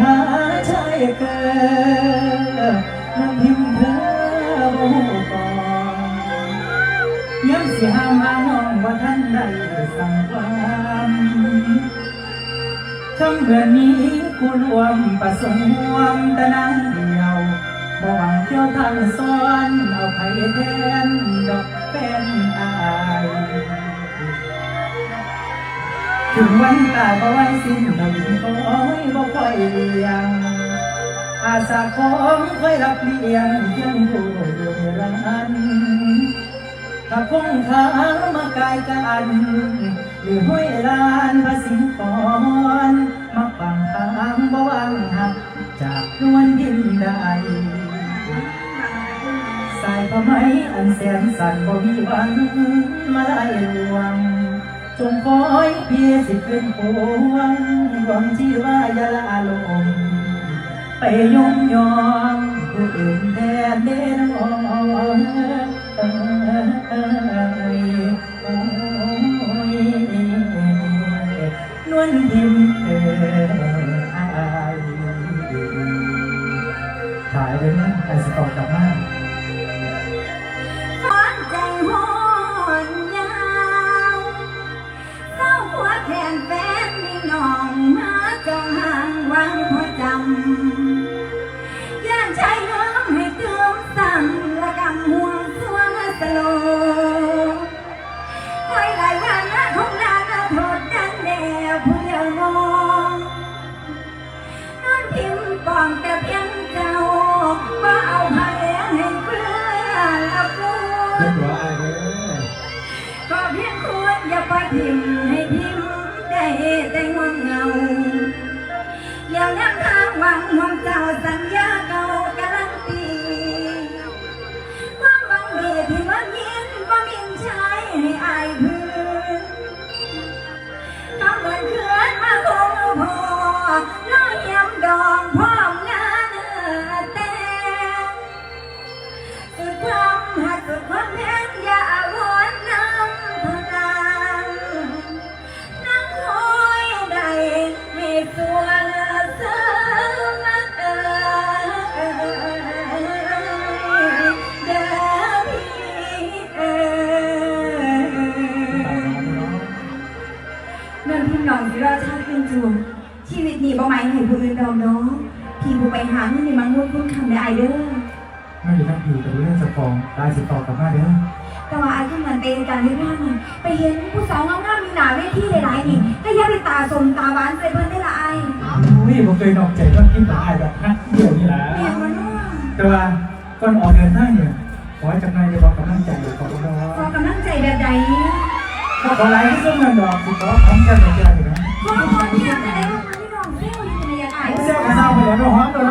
พาชายเกิดน้ำพิมพ์เธอบ่ก่อนย้ำสิห้ามาน้องว่าท่านใดสั่งความคำเมื่อนี้กูรวมประสงวมต่นางเดียวบ่หวังเที่ยวทางซ้อนเอาไผ่แทนดอกเป็นอาย ถึงวันตายก็ไว้สิ้นลำคอยบ่ค่อยเลี้ยงอาสาของเคยรับเลี้ยงเพียงผู้ดียวรันถ้าคงขามาไกลกันหรือห้วยลานภาษีปอนมาปังทางบ่วางหักจากนวลดินใดสายผ้าไหมอันแสนสั่นบ่มีวังมาไล่ลวง จงคอยเพียสิขึ้นพวงหวังที่ว่าอย่าละลมไปยงยองผู้อื่นแทนเด่นองเอ้ยโอ้ยนวลพิมเอ้ยอายขายเลยนะไอ้สตอกกลับมา เรียบร้อยเลยก็เพียงควรอย่าไปพิมให้พิมพ์ได้แต่งวงเงา แล้วนำทางหวังห่วงเจ้าสัญญาเก่า ราชาติเป็นจูชีวิตนี้บ่หมายให้ผู้อื่นดอกเนาะพี่ผู้ไปหาเงินในมังมุดคุณคำในไอเด้อไม่มีทั้งผีกับเรื่องสปองได้สิต่อกลับมาเด้อแต่ว่าไอ้ที่เหมือนเป็นการเล่นงานนี่ไปเห็นผู้สาวงามๆมีหนาเวทีหลายๆนี่ก็อย่าไปตาสมตาหวานใส่เพิ่นได้ละไอ้อุ้ยผมเคยนอกใจก็กินตายแบบฮักเดียวนี่แหละเมียมันเนาะแต่ว่าก่อนออกเดินทางเนี่ยขอให้จากนายจะบอกกำลังใจขอบคุณคขอรับกำลังใจแบบใดขออะไรที่ต้องเงินดอกสิขอพร้อมกันเหมือนกัน พ่อคนเนี่ยจะได้ทำงานที่รองเที่ยวอยู่ในยาไอ เจ้ากระเซ้าไปแล้วเราฮ้อนโดน